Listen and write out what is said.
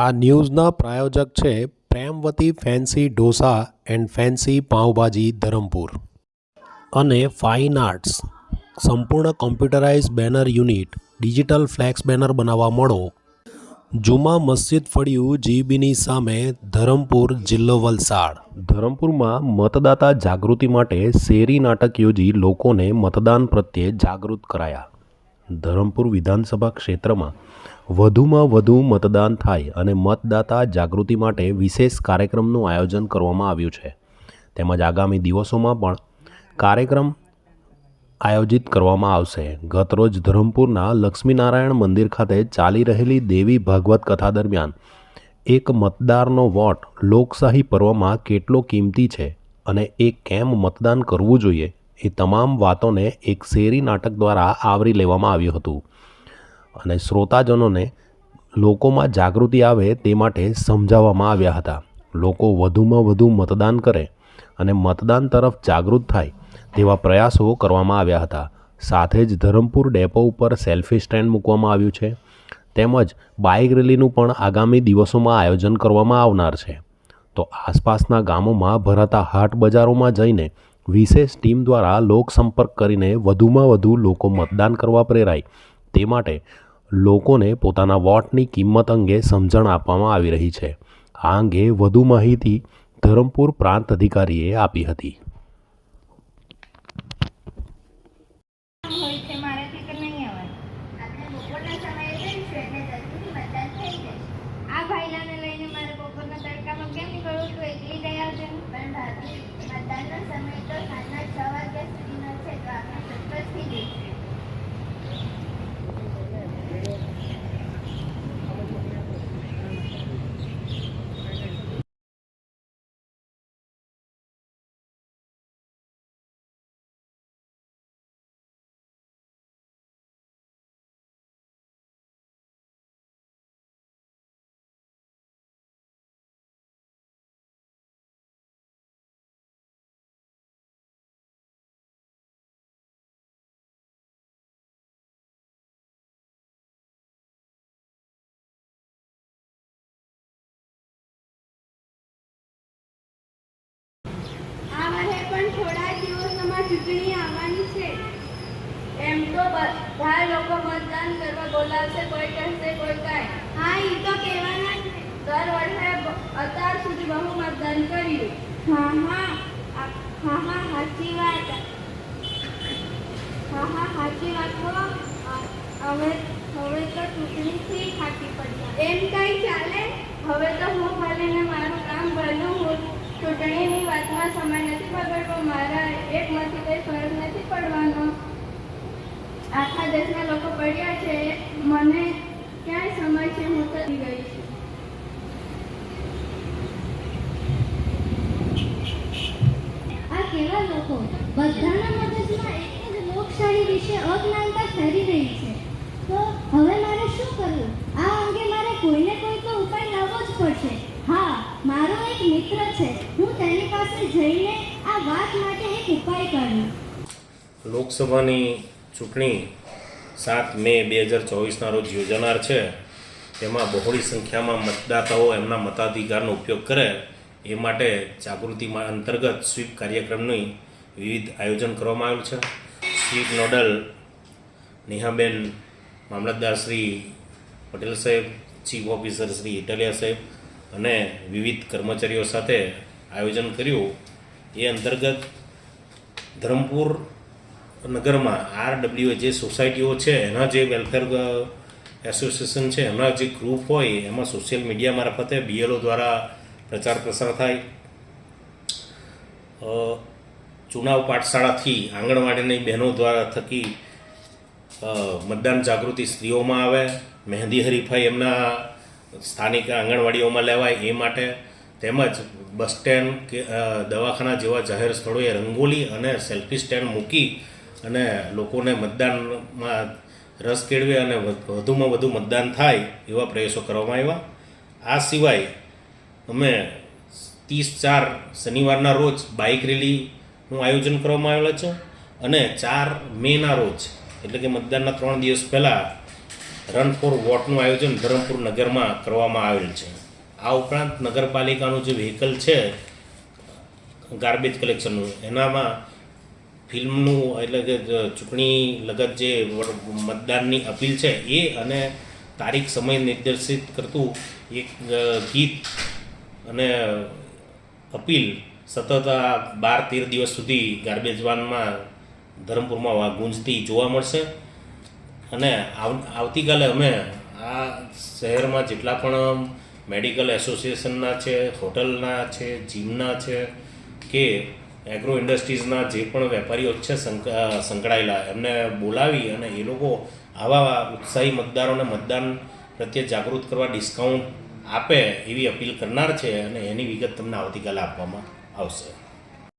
આ ન્યૂઝના પ્રાયોજક છે Premvati fancy dosa and fancy pav bhaji Dharampur. અને ફાઇન આર્ટ્સ. સંપૂર્ણ computerise banner unit, digital flex banner બનાવવા મળો. જુમા મસ્જિદ ફળિયું જીબીની સામે ધરમપુર જિલ્લો વલસાડ. ધરમપુરમાં મતદાતા જાગૃતિ માટે શેરી નાટક યોજી લોકોને મતદાન પ્રત્યે જાગૃત કરાયા. ધરમપુર વિધાનસભા ક્ષેત્રમાં વધુમાં વધુ મતદાન થાય અને મતદાતા જાગૃતિ માટે વિશેષ કાર્યક્રમનું આયોજન કરવામાં આવ્યું છે. તેમજ આગામી દિવસોમાં પણ કાર્યક્રમ આયોજિત કરવામાં આવશે. ગતરોજ ધરમપુરના લક્ષ્મીનારાયણ મંદિર ખાતે ચાલી રહેલી દેવી ભાગવત કથા દરમિયાન એક મતદારનો વોટ લોકશાહી પર્વમાં કેટલો કિંમતી છે અને એ કેમ મતદાન કરવું જોઈએ એ તમામ વાતોને એક શેરી નાટક દ્વારા આવરી લેવામાં આવ્યું હતું. અને શ્રોતાજનોને લોકોમાં જાગૃતિ આવે તે માટે સમજાવવામાં આવ્યા હતા. લોકો વધુમાં વધુ મતદાન કરે અને મતદાન તરફ જાગૃત થાય તેવા પ્રયાસો કરવામાં આવ્યા હતા. સાથે જ ધરમપુર ડેપો ઉપર સેલ્ફી સ્ટેન્ડ મૂકવામાં આવ્યું છે. તેમજ બાઇક રેલીનું પણ આગામી દિવસોમાં આયોજન કરવામાં આવનાર છે. તો આસપાસના ગામોમાં ભરાતા હાટ બજારોમાં જઈને વિશેષ ટીમ દ્વારા લોકસંપર્ક કરીને વધુમાં વધુ લોકો મતદાન કરવા પ્રેરાય તે માટે લોકોને પોતાના વોટની કિંમત અંગે સમજણ આપવામાં આવી રહી છે. આ અંગે વધુ માહિતી ધરમપુર પ્રાંત અધિકારીએ આપી હતી. મતદાનનો સમય થોડા દિવસોમાં ચૂંટણી આવવાની છે. એમ તો બધા લોકો મતદાન કરવા બોલાવશે કોઈ કહેશે કોઈ કાંઈ. હા એ તો કહેવાના જ દર વર્ષે અત્યાર સુધી બહુ મતદાન કર્યું. હા હા હા હા સાચી વાત. હા હા સાચી વાત. હો હવે હવે તો ચૂંટણીથી થાકી પડી એમ કઈ ચાલે? હવે તો હું ખાલી મારું કામ ભલું હું ચૂંટણીની વાતમાં સમય નથી બગડવો મારા એકમાંથી કંઈ ફરક નથી પડવાનો. આખા દેશના લોકો પડ્યા છે, મને ક્યાંય સમય છે, હું તો ગઈ છું. આ કેવા લોકો? બધાના મગજમાં એક જ લોકશાહી વિશે અજ્ઞાનતા ફેરી રહી છે તો હવે મારે શું કરવું આ અંગે મારે કોઈને કોઈ તો ઉપાય લાવવો જ પડશે હા મારો એક મિત્ર છે હું તેની પાસે જઈને આ વાત માટે એક ઉપાય કાઢું લોકસભાની ચૂંટણી સાત મે બે હજાર ચોવીસના રોજ યોજાનાર છે. તેમાં બહોળી સંખ્યામાં મતદાતાઓ એમના મતાધિકારનો ઉપયોગ કરે એ માટે જાગૃતિમાં અંતર્ગત સ્વીપ કાર્યક્રમની વિવિધ આયોજન કરવામાં આવ્યું છે. સ્વીપ નોડલ નેહાબેન મામલતદાર શ્રી પટેલ સાહેબ, ચીફ ઓફિસર શ્રી ઇટાલિયા સાહેબ અને વિવિધ કર્મચારીઓ સાથે આયોજન કર્યું. એ અંતર્ગત ધરમપુર નગરમાં આર ડબલ્યુ જે સોસાયટીઓ છે, એના જે વેલફેર એસોસિએશન છે, એમના જે ગ્રુપ હોય, એમાં સોશિયલ મીડિયા મારફતે બીએલઓ દ્વારા પ્રચાર પ્રસાર થાય. ચુનાવ પાઠશાળાથી આંગણવાડીની બહેનો દ્વારા થકી મતદાન જાગૃતિ સ્ત્રીઓમાં આવે, મહેંદી હરીફાઈ એમના સ્થાનિક આંગણવાડીઓમાં લેવાય એ માટે તેમજ બસ સ્ટેન્ડ કે દવાખાના જેવા જાહેર સ્થળોએ રંગોલી અને સેલ્ફી સ્ટેન્ડ મૂકી અને લોકોને મતદાનમાં રસ કેળવે અને વધુમાં વધુ મતદાન થાય એવા પ્રયાસો કરવામાં આવ્યા. આ સિવાય અમે ત્રીસ ચાર શનિવારના રોજ બાઇક રેલીનું આયોજન કરવામાં આવેલું છે અને ચાર મેના રોજ, એટલે કે મતદાનના ત્રણ દિવસ પહેલાં રન ફોર વોટનું આયોજન ધરમપુર નગરમાં કરવામાં આવેલ છે. આ ઉપરાંત નગરપાલિકાનું જે વ્હીકલ છે ગાર્બેજ કલેક્શનનું એનામાં ફિલ્મનું એટલે કે ચૂંટણી લગત જે મતદાનની અપીલ છે એ અને તારીખ સમય નિર્દેશિત કરતું એક ગીત અને અપીલ સતત આ બાર તેર દિવસ સુધી ગાર્બેજ વાનમાં ધરમપુરમાં ગુંજતી જોવા મળશે. અને આવતીકાલે અમે આ શહેરમાં જેટલા પણ મેડિકલ એસોસિએશનના છે, હોટલના છે, જીમના છે, કે એગ્રો ઇન્ડસ્ટ્રીઝના જે પણ વેપારીઓ છે સંક- સંકળાયેલા, એમને બોલાવી અને એ લોકો આવા ઉત્સાહી મતદારોને મતદાન પ્રત્યે જાગૃત કરવા ડિસ્કાઉન્ટ આપે એવી અપીલ કરનાર છે અને એની વિગત તમને આવતીકાલે આપવામાં આવશે.